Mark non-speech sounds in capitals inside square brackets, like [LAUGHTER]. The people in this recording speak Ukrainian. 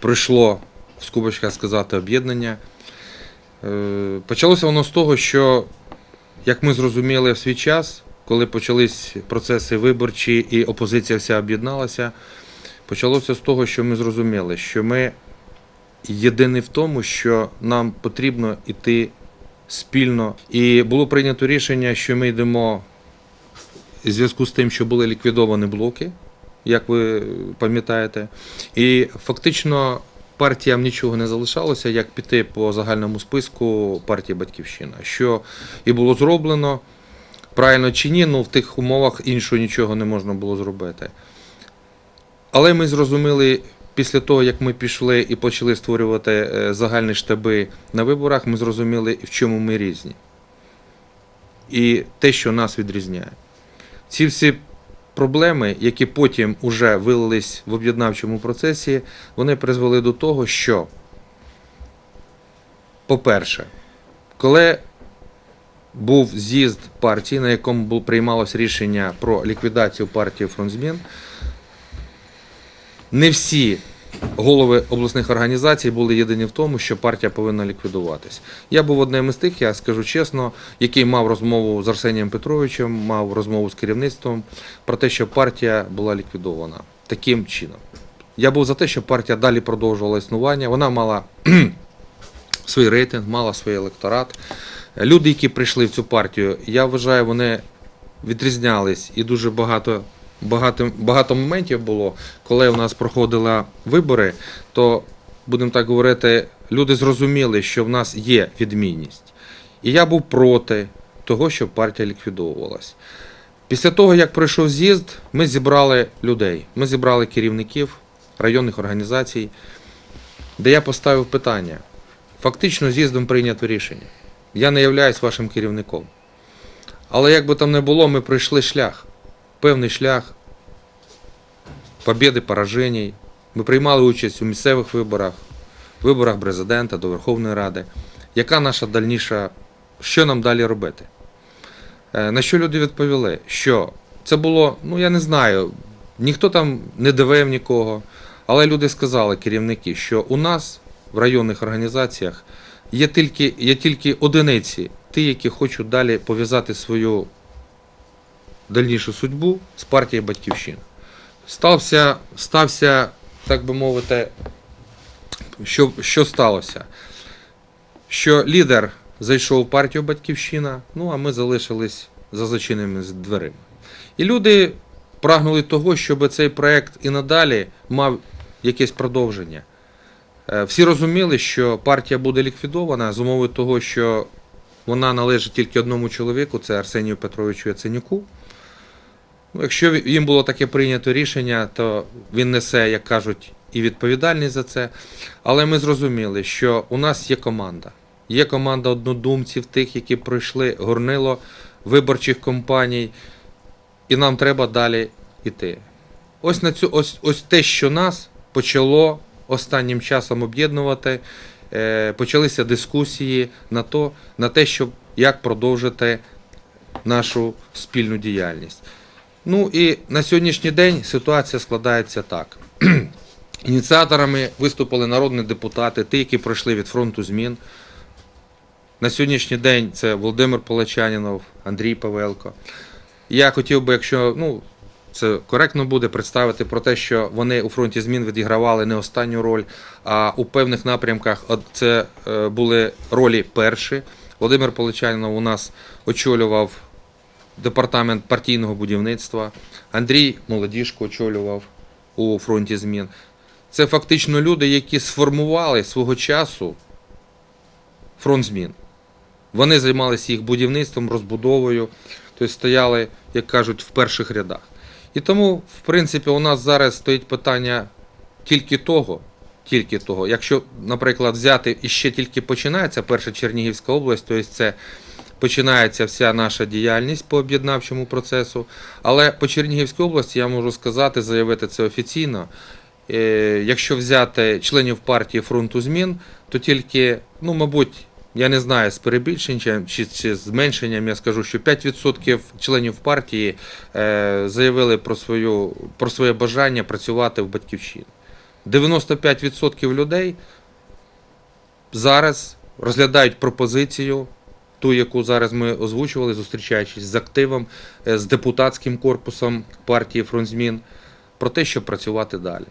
пройшло, в скобочках сказати, об'єднання. Е, Почалося воно з того, що, як ми зрозуміли в свій час, коли почались процеси виборчі і опозиція вся об'єдналася, почалося з того, що ми зрозуміли, що ми єдині в тому, що нам потрібно йти спільно. І було прийнято рішення, що ми йдемо в зв'язку з тим, що були ліквідовані блоки, як ви пам'ятаєте. І фактично партіям нічого не залишалося, як піти по загальному списку партії Батьківщина, що і було зроблено. Правильно чи ні, ну в тих умовах іншого нічого не можна було зробити. Але ми зрозуміли після того, як ми пішли і почали створювати е, загальні штаби на виборах, ми зрозуміли, в чому ми різні. І те, що нас відрізняє. Ці всі проблеми, які потім уже вилились в об'єднавчому процесі, вони призвели до того, що, по-перше, коли був з'їзд партії, на якому було приймалось рішення про ліквідацію партії фронтзмін, не всі голови обласних організацій були єдині в тому, що партія повинна ліквідуватись. Я був одним із тих, я скажу чесно, який мав розмову з Арсенієм Петровичем, мав розмову з керівництвом про те, що партія була ліквідована таким чином. Я був за те, щоб партія далі продовжувала існування. Вона мала [CLEARS THROAT] свій рейтинг, мала свій електорат. Люди, які прийшли в цю партію, я вважаю, вони відрізнялись і дуже багато, багато, багато моментів було, коли у нас проходили вибори, то, будемо так говорити, люди зрозуміли, що в нас є відмінність. І я був проти того, щоб партія ліквідовувалась. Після того, як пройшов з'їзд, ми зібрали людей, ми зібрали керівників районних організацій, де я поставив питання. Фактично з'їздом прийнято рішення. Я не являюсь вашим керівником. Але як би там не було, ми пройшли шлях, певний шлях побєди, поражень. Ми приймали участь у місцевих виборах, виборах президента до Верховної Ради. Яка наша дальніша, що нам далі робити? Е, На що люди відповіли? Що це було, ну я не знаю, ніхто там не дивив нікого, але люди сказали, керівники, що у нас в районних організаціях є тільки, є тільки одиниці, ті, які хочуть далі пов'язати свою дальнішу судьбу з партією Батьківщина. Стався, стався, так би мовити, що, що сталося? Що лідер зайшов в партію Батьківщина, ну а ми залишились за зачиненими дверима. І люди прагнули того, щоб цей проект і надалі мав якесь продовження. Е, Всі розуміли, що партія буде ліквідована з умови того, що вона належить тільки одному чоловіку, це Арсенію Петровичу Яценюку. Ну, якщо їм було таке прийнято рішення, то він несе, як кажуть, і відповідальність за це. Але ми зрозуміли, що у нас є команда. Є команда однодумців, тих, які пройшли горнило виборчих кампаній, і нам треба далі йти. Ось на цю, ось, ось те, що нас почало останнім часом об'єднувати, е, почалися дискусії на, то, на те, щоб як продовжити нашу спільну діяльність. Ну і на сьогоднішній день ситуація складається так. [CLEARS THROAT] Ініціаторами виступили народні депутати, ті, які пройшли від фронту змін. На сьогоднішній день це Володимир Полачанінов, Андрій Павелко. Я хотів би, якщо ну, це коректно буде представити про те, що вони у фронті змін відігравали не останню роль, а у певних напрямках це е, були ролі перші. Володимир Поличанінов у нас очолював департамент партійного будівництва. Андрій Молодіжко очолював у фронті змін. Це фактично люди, які сформували свого часу фронт змін. Вони займалися їх будівництвом, розбудовою, тобто стояли, як кажуть, в перших рядах. І тому, в принципі, у нас зараз стоїть питання тільки того, тільки того, якщо, наприклад, взяти і ще тільки починається перша Чернігівська область, тобто це починається вся наша діяльність по об'єднавчому процесу. Але по Чернігівській області я можу сказати, заявити це офіційно. Е, Якщо взяти членів партії фронту змін, то тільки, ну, мабуть, я не знаю з перебільшенням чи, чи зменшенням, я скажу, що 5% членів партії е, заявили про, свою, про своє бажання працювати в батьківщині. 95% людей зараз розглядають пропозицію, ту, яку зараз ми озвучували, зустрічаючись з активом, е, з депутатським корпусом партії Фронтзмін, про те, щоб працювати далі.